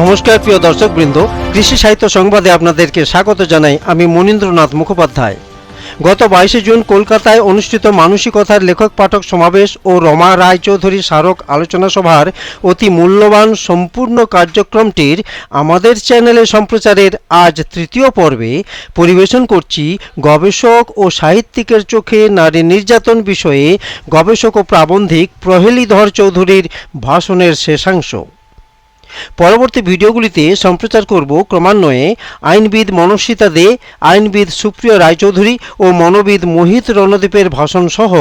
নমস্কার, প্রিয় দর্শকবৃন্দ। কৃষি সাহিত্য সংবাদে আপনাদেরকে স্বাগত জানাই আমি মনীন্দ্রনাথ মুখোপাধ্যায়। গত বাইশে জুন কলকাতায় অনুষ্ঠিত মানসিকতার লেখক পাঠক সমাবেশ ও রমা রায়চৌধুরী স্মারক আলোচনা সভার অতি মূল্যবান সম্পূর্ণ কার্যক্রমটির আমাদের চ্যানেলে সম্প্রচারের আজ তৃতীয় পর্বে পরিবেশন করছি গবেষক ও সাহিত্যিকের চোখে নারী নির্যাতন বিষয়ে গবেষক ও প্রাবন্ধিক প্রহেলিধর চৌধুরীর ভাষণের শেষাংশ। পরবর্তী ভিডিওগুলিতে সম্প্রচার করব ক্রমান্বয়ে আইনবিদ মনস্বিতা দে, আইনবিদ সুপ্রিয় রায়চৌধুরী ও মনোবিদ মোহিত রণদীপের ভাষণ সহ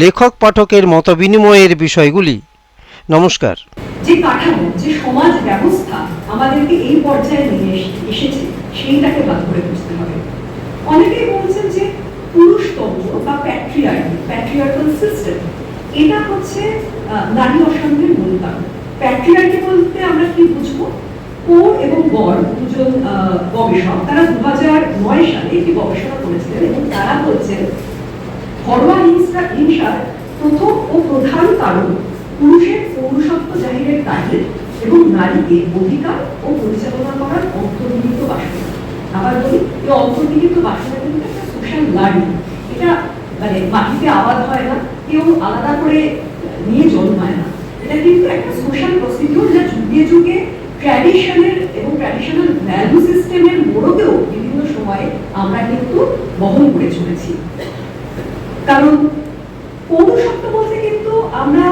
লেখক পাঠকের মতবিনিময়ের বিষয়গুলি। নমস্কার। যে কাঠামো, যে সমাজ ব্যবস্থা আমাদেরকে এই পর্যায়ে নিয়ে এসেছে, সেইটাকে ভাগ করে বুঝতে হবে। অনেকেই বলছেন যে পুরুষতন্ত্র বা প্যাট্রিয়ার্কি প্যাট্রিয়ার্কাল সিস্টেম এটা হচ্ছে নারী অশান্তির মূল কারণ প্যাট্রিয়ার্কি বলতে আমরা কি বুঝব? কোর এবং গড় দুজন গবেষক, তারা দু নয় সালে একটি গবেষণা করেছিলেন এবং তারা বলছেন, ঘরোয়া হিংসা হিংসার প্রথম ও প্রধান কারণ পুরুষের পৌরসত্ব জাহিরের তাগিদ এবং নারীকে অধিকার ও পরিচালনা করার অন্তর্নিহিত বাসনা। আবার বলি, এই অন্তর্নিহিত বাসনা কিন্তু একটা সোশ্যাল লার্নিং এটা মানে মাটিতে আবাদ হয় না, কেউ আলাদা করে নিয়ে জন্মায় না। এটা কিন্তু একটা সোশ্যাল প্রসিডিউর যা যুগে যুগে ট্র্যাডিশনের এবং ট্র্যাডিশনাল ভ্যালু সিস্টেমের মোড়কেও বিভিন্ন সময়ে আমরা কিন্তু বহন করে চলেছি। কারণ পৌরসত্ব বলতে কিন্তু আমরা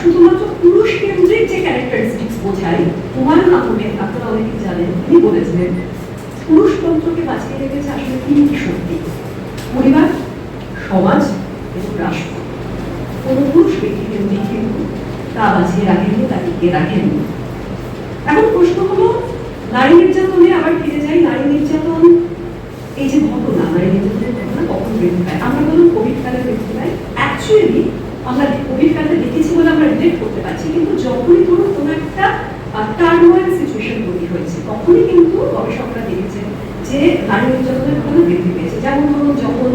শুধুমাত্র পুরুষ কেন্দ্রিক যে ক্যারেক্টারিস্টিক্স বোঝাই হুমায়ুন আহমেদ আপনারা অনেকে জানেন তিনি বলেছিলেন পুরুষতন্ত্রকে বাঁচিয়ে রেখেছে আসলে তিনটি শক্তি পরিবার, সমাজ এবং রাষ্ট্র। কোন পুরুষ ব্যক্তি কেন্দ্রিক কিন্তু তা বাঁচিয়ে রাখেননি তা রাখেননি? এখন প্রশ্ন হলো, নারী নির্যাতনে আবার ফিরে যাই? নারী নির্যাতন, এই যে ঘটনা, নারী নির্যাতনের ঘটনা কখন বৃদ্ধি পায় আমরা বলুন কোভিড কালে বৃদ্ধি পায় অ্যাকচুয়ালি আমরা কোভিড কালে দেখেছি বলে আমরা রিলেট করতে পারছি, কিন্তু যখনই ধরুন কোনো একটা টার্মোয়াল সিচুয়েশন তৈরি হয়েছে, তখনই কিন্তু গবেষকরা দেখেছেন যে নারী নির্যাতনের ঘটনা বৃদ্ধি পেয়েছে। যেমন ধরুন, যখন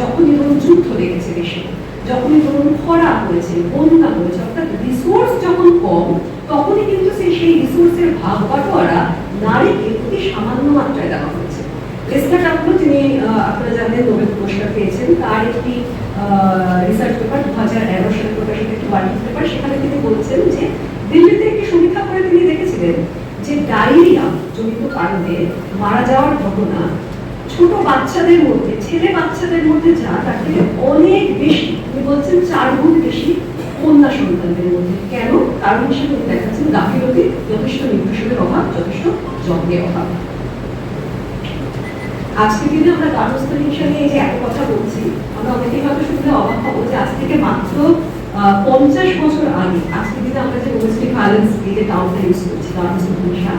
যখনই ধরুন যুদ্ধ লেগেছে দেশে যখনই ধরুন খরা হয়েছে বন্যা হয়েছে অর্থাৎ রিসোর্স যখন কম তখনই কিন্তু সেই সেই রিসোর্সের ভাগ বাটোয়ারা নারীকে অতি সামান্য মাত্রায় দেওয়া হয়েছে। লেস্টার টাকলো আহ, আপনারা জানেন নোবেল পুরস্কার পেয়েছেন তার একটি রিসার্চ পেপার দু হাজার এগারো সালে প্রকাশিত একটি ওয়ার্কিং পেপার সেখানে তিনি বলছেন যে দিল্লিতে একটি সমীক্ষা করে তিনি দেখেছিলেন যে ডায়রিয়া জনিত কারণে মারা যাওয়ার ঘটনা ছোট বাচ্চাদের মধ্যে ছেলে বাচ্চাদের মধ্যে যা তার থেকে অনেক বেশি তিনি বলছেন চার গুণ বেশি কন্যা সন্তানদের মধ্যে। কেন? কারণ হিসেবে দেখাচ্ছেন গাফিলতি যথেষ্ট নির্দেশনের অভাব, যথেষ্ট যত্নের অভাব। আজকে দিনে আমরা গার্হস্থ্য হিংসা নিয়ে এই যে এত কথা বলছি, আমরা অনেকেই হয়তো শুনলে অবাক হব যে আজ থেকে মাত্র পঞ্চাশ বছর আগে আজকে দিনে আমরা যে ডোমেস্টিক ভায়োলেন্স এই যে টাউনটা ইউজ করছি, গার্হস্থ্য হিংসা,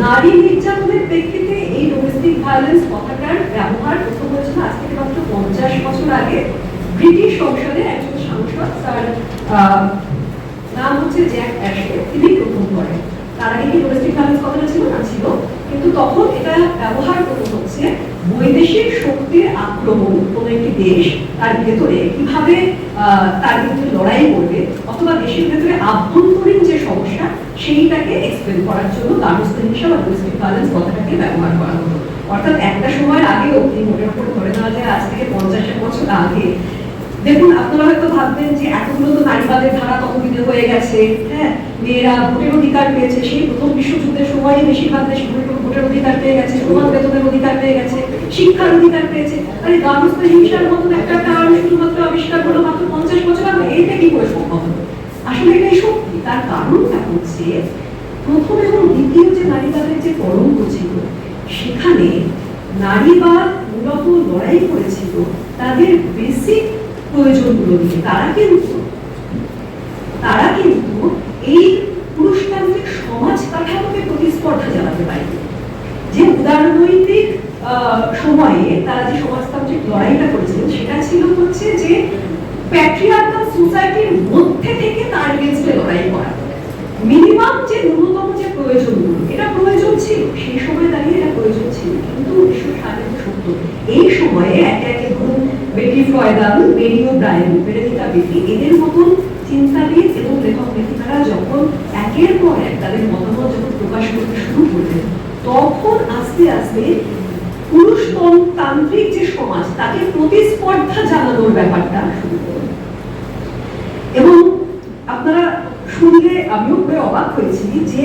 নারী নির্যাতনের প্রেক্ষিতে এই ডোমেস্টিক ভায়োলেন্স কথাটার ব্যবহার প্রথম হয়েছিল আজ থেকে মাত্র পঞ্চাশ বছর আগে। ব্রিটিশ সংসদে একজন সাংসদ, তার নাম হচ্ছে জ্যাক অ্যাশে তিনি প্রথম করেন। তার আগে কি ডোমেস্টিক ভায়োলেন্স কথাটা ছিল? না, ছিল। কিন্তু তখন এটা ব্যবহার করা হচ্ছে বৈদেশিক শক্তির আক্রমণ কোন একটি দেশ তার ভেতরে কীভাবে তার বিরুদ্ধে লড়াই করবে অথবা দেশের ভেতরে আভ্যন্তরীণ যে সমস্যা, সেইটাকে এক্সপ্লেন করার জন্য গার্হস্থ্য হিংসা বা ডোমেস্টিক ভায়োলেন্স কথাটাকে ব্যবহার করা হতো। অর্থাৎ একটা সময়ের আগে মোটের উপর ধরে নেওয়া যায় আজ থেকে পঞ্চাশ বছর আগে দেখুন, আপনারা হয়তো ভাববেন যে এতগুলো তো নারীবাদের ধারা ততদিনে হয়ে গেছে। হ্যাঁ মেয়েরা ভোটের অধিকার পেয়েছে, সেই প্রথম বিশ্বযুদ্ধের সময় বেশিরভাগ দেশ ভোটের- অধিকার পেয়ে গেছে সমান বেতনের অধিকার পেয়ে গেছে, শিক্ষার অধিকার পেয়েছে। তাই গার্হস্থ্য হিংসার মতন একটা কারণ শুধুমাত্র আবিষ্কার হলো মাত্র পঞ্চাশ বছর আগে এটা কি করে সম্ভব হলো? আসলে এটাই সত্যি, তার কারণটা হচ্ছে, প্রথম এবং দ্বিতীয় যে নারীবাদের যে তরঙ্গ ছিল সেখানে নারীবাদ মূলত লড়াই করেছিল তাদের বেসিক প্রয়োজনগুলো নিয়ে। তারা কিন্তু তারা কিন্তু এই পুরুষতান্ত্রিক সমাজ কাঠামোকে প্রতিস্পর্ধা জানাতে পারেনি। যে উদারনৈতিক সময়ে তারা যে সমাজতান্ত্রিক লড়াইটা করেছিলেন সেটা ছিল হচ্ছে যে প্যাট্রিয়ার্কাল সোসাইটির মধ্যে থেকে তার এগেনস্টে লড়াই করা। মিনিমাম যে ন্যূনতম যে প্রয়োজনগুলো, এটা প্রয়োজন ছিল, সেই সময় দাঁড়িয়ে এটা প্রয়োজন ছিল। কিন্তু উনিশশো ষাটের সত্তর এই সময়ে একে একে বেটি ফয়দাল মেরি ও ব্রায়ন বেরেনিকা বেটি এদের মতন চিন্তাবিদ এবং লেখক লেখিকারা যখন একের পর এক তাদের মতামত যখন প্রকাশ করতে শুরু করলেন, তখন আস্তে আস্তে পুরুষ তান্ত্রিক যে সমাজ, তাকে প্রতিস্পর্ধা জানানোর ব্যাপারটা শুরু এবং আপনারা শুনলে আমিও অবাক হয়েছি যে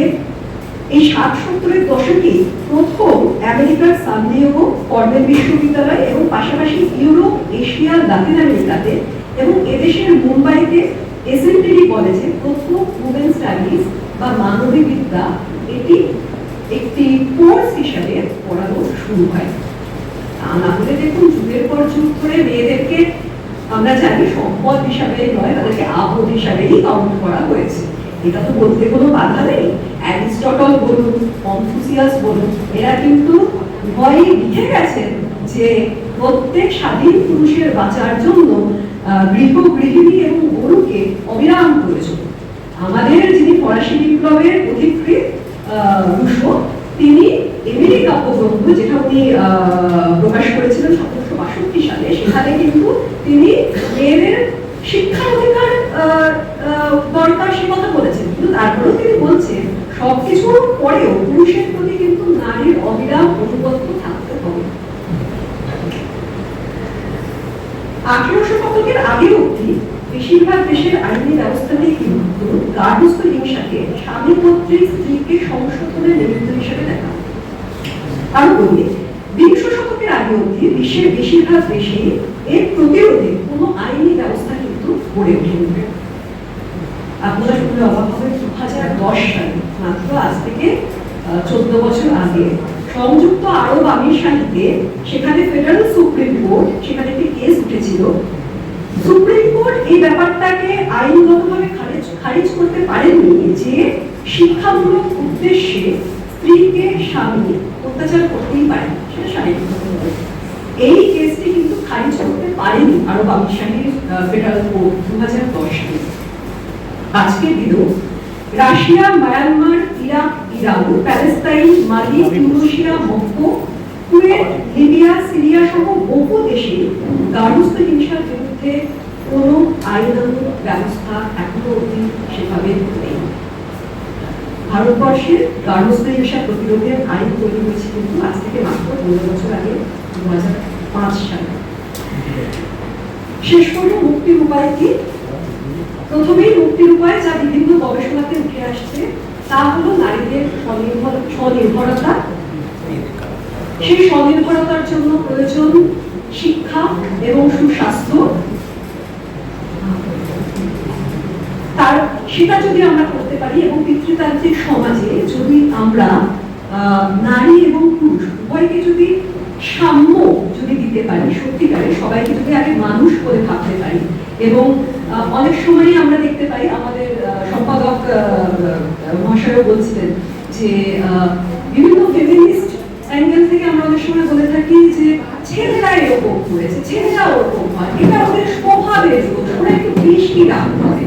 এই ষাট সত্তরের দশকে প্রথম আমেরিকার সানডিয়েগো কর্নেল বিশ্ববিদ্যালয় এবং পাশাপাশি ইউরোপ, এশিয়া, লাতিন আমেরিকাতে এবং এদেশের মুম্বাইতে এসএনটিডি কলেজে প্রথম উমেন স্টাডিজ বা মানবী বিদ্যা এটি একটি কোর্স হিসাবে পড়ানো শুরু হয়। তা না হলে দেখুন যুগের পর যুগ ধরে মেয়েদেরকে আমরা জানি সম্পদ হিসাবে নয়, তাদেরকে আপদ হিসাবেই কাউন্ট করা হয়েছে। এটা তো বলতে কোনো বাধা নেই। অ্যারিস্টটল বলুন কনফুসিয়াস বলুন এরা কিন্তু ভয়ে লিখে গেছেন যে প্রত্যেক স্বাধীন পুরুষের বাঁচার জন্য গৃহ গৃহিণী এবং গরুকে অবিরাম প্রয়োজন। আমাদের যিনি ফরাসি বিপ্লবের অধিকৃত আহ, রুশো তিনি এমিলি কাব্যগ্রন্থ যেটা উনি প্রকাশ করেছিলেন সতেরোশো বাষট্টি সালে সেখানে কিন্তু তিনি মেয়েদের শিক্ষার অধিকার দরকার সে কথা বলেছেন, কিন্তু তারপরেও তিনি বলছেন সবকিছুর পরেও পুরুষের প্রতি কিন্তু নারীর অবিরাম অনুগত্য থাকতে হবে আঠেরোশো শতকের আগে অবধি বেশিরভাগ দেশের আইনি ব্যবস্থাতেই কিন্তু গার্হস্থ হিংসাকে স্বামী কর্তৃক স্ত্রীকে সংশোধনের নিমিত্ত হিসেবে দেখা। আরও বলি বিংশ শতকের আগে অবধি বিশ্বের বেশিরভাগ দেশে এর প্রতিরোধে কোনো আইনি ব্যবস্থা গড়ে ওঠেনি আপনারা শুনলে অবাক হবে দু হাজার দশ সালে, মাত্র আজ থেকে চোদ্দ বছর আগে, সংযুক্ত আরব আমির শাহিতে সেখানে ফেডারেল সুপ্রিম কোর্ট সেখানে একটি কেস উঠেছিল। সুপ্রিম কোর্ট এই ব্যাপারটাকে আইনগতভাবে খারিজ খারিজ করতে পারেননি যে শিক্ষামূলক উদ্দেশ্যে স্ত্রীকে স্বামী অত্যাচার করতেই পারে সেটা শারীরিক এই কেসটি কিন্তু খারিজ করতে পারেনি আরব আমির শাহীর ফেডারেল কোর্ট দু হাজার দশ আজকের দিনেও Russia Myanmar Iraq Iran Palestine Mali Tunisia Moscow Kuwait Libya Syria সহ বহু দেশে গার্হস্থ্য হিংসার বিরুদ্ধে কোনো আইনানুগ ব্যবস্থা এখনও অবধি সেভাবে নেই ভারতবর্ষে গার্হস্থ্য হিংসা প্রতিরোধের আইন তৈরি হয়েছে কিন্তু আজ থেকে মাত্র পনেরো বছর আগে দু হাজার পাঁচ সালে। শেষ পর্যন্ত মুক্তির উপায় কি? প্রথমেই মুক্তির উপায় যা বিভিন্ন গবেষণাতে উঠে আসছে, তা হলো নারীদের স্বনির্ভর স্বনির্ভরতা। সেই স্বনির্ভরতার জন্য প্রয়োজন শিক্ষা এবং সুস্বাস্থ্য তার সেটা যদি আমরা করতে পারি এবং পিতৃতান্ত্রিক সমাজে যদি আমরা নারী এবং পুরুষ উভয়কে যদি সাম্য যদি দিতে পারি সত্যিকারে, সবাইকে যদি আগে মানুষ করে ভাবতে পারি এবং অনেক সময়ই আমরা দেখতে পাই আমাদের সম্পাদক মহাশয়ও বলছিলেন যে বিভিন্ন ফেমিনিস্ট অ্যাঙ্গেল থেকে আমরা অনেক সময় বলে থাকি যে ছেলেরা এরকম করেছে, ছেলেরা ওরকম হয়। এটা ওদের স্বভাবের ওরা একটু বেশি রাগ করে।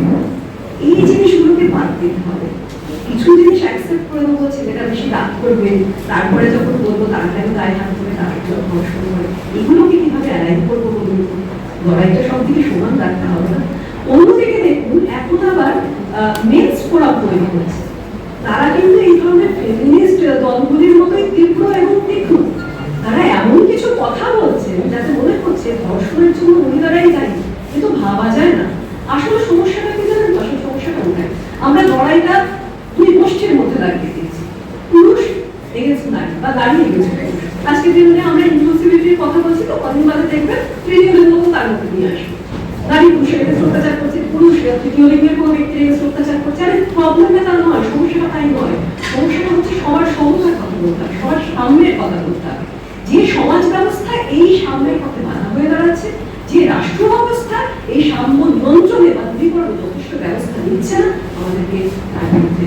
এই জিনিসগুলোকে বাদ দিতে হবে। কিছু জিনিস অ্যাকসেপ্ট করে নেব, ছেলেটা বেশি রাগ করবে। তারপরে যখন বলব, তার কেন গায়ে হাত করে কেউ ধর্ষণ করে, এগুলোকে কীভাবে অ্যালাইন করব বলুন? লড়াইটা সব দিকে সমান রাখতে হবে না। অন্যদিকে দেখুন, এখন আবার মেন্স ফোরাম তৈরি হয়েছে। তারা কিন্তু এই ধরনের ফেমিনিস্ট দলগুলির মতোই তীব্র এবং তীক্ষ্ণ। তারা এমন কিছু কথা বলছে যাতে মনে হচ্ছে ধর্ষণের জন্য মহিলারাই দায়ী। কিন্তু ভাবা যায় না। আসলে সমস্যাটা কি জানেন তো? আসলে সমস্যাটা ওটাই আমরা লড়াইটা দুই গোষ্ঠীর মধ্যে লাগিয়ে দিয়েছি। পুরুষ এগেন্স্ট নারী, বা এগেন্স্ট পুরুষ আজকে দিনে আমরা ইনক্লুসিভিটির কথা বলছি, তো কদিন বাদে দেখবেন তৃতীয় মতো তার মধ্যে নিয়ে আসবে। নারী পুরুষের এগেন্স্ট অত্যাচার করছে, পুরুষ তৃতীয় লিঙ্গের কোনো ব্যক্তির এগেন্স্ট অত্যাচার করছে। আরে প্রবলেমটা তার নয়, সমস্যাটা তাই নয়। সমস্যাটা হচ্ছে সবার সমতার কথা বলতে হবে, সবার সামনের কথা বলতে হবে। যে সমাজ ব্যবস্থা এই সামনের পথে বাধা হয়ে দাঁড়াচ্ছে, যে রাষ্ট্র ব্যবস্থা এই সাম্য নিয়ন্ত্রণে বা দূরীকরণে যথেষ্ট ব্যবস্থা নিচ্ছে না, আমাদেরকে তার বিরুদ্ধে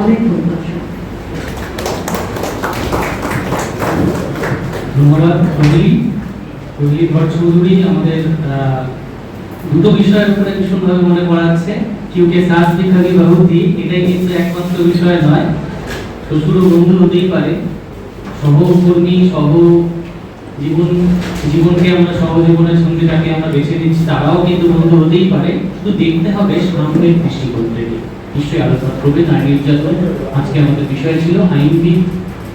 অনেক ধন্যবাদ ধন্যবাদ চৌধুরী আমাদের দুটো বিষয়ের উপরে ভীষণভাবে মনে পড়াচ্ছে। কিউকে শ্বাস বিভাগী বাহুতি, এটাই কিন্তু একমাত্র বিষয় নয়। শ্বশুর বন্ধু হতেই পারে। সহকর্মী, সহ জীবন, জীবনকে আমরা সহজীবনের সঙ্গে যাকে আমরা বেছে নিচ্ছি, তারাও কিন্তু বন্ধু হতেই পারে। শুধু দেখতে হবে সামনের দৃষ্টিকোণ। থেকে নিশ্চয়ই আলোচনা করবেন নারী নির্যাতন। আজকে আমাদের বিষয় ছিল আইনবিদ,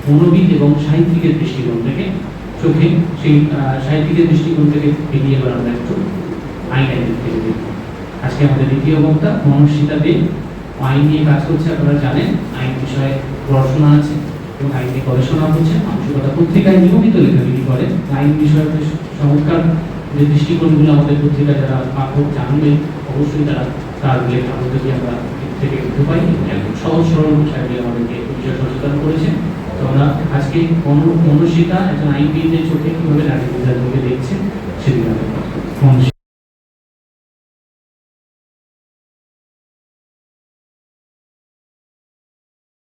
মনোবিদ এবং সাহিত্যিকের দৃষ্টিকোণ থেকে চোখে সেই সাহিত্যিকের দৃষ্টিকোণ থেকে বেরিয়ে এবার আমরা একটু আইন আইনের থেকে দেখব। আজকে আমাদের দ্বিতীয় বক্তা মনস্মিতা দেব আইন নিয়ে কাজ করছে, আপনারা জানেন। আইন বিষয়ে পড়াশোনা আছে। এবং আইন নিয়ে গবেষণা হচ্ছে মানসিকতা পত্রিকায় নিয়মিত লেখালেখি করে। আইন বিষয়ে চমৎকার যে দৃষ্টিকোণগুলো আমাদের পত্রিকা যারা পাঠক জানবেন, অবশ্যই তারা তার লেখা মধ্যে দিয়ে আমরা থেকে পাই এবং একদম সহজ সরল দিয়ে আমাদেরকে বিষয়ে সচেতন করেছেন। তো আমরা আজকে মনস্মিতা একজন আইনবিদের চোখে কীভাবে নারী নির্যাতনকে দেখছে সেদিকে আমরা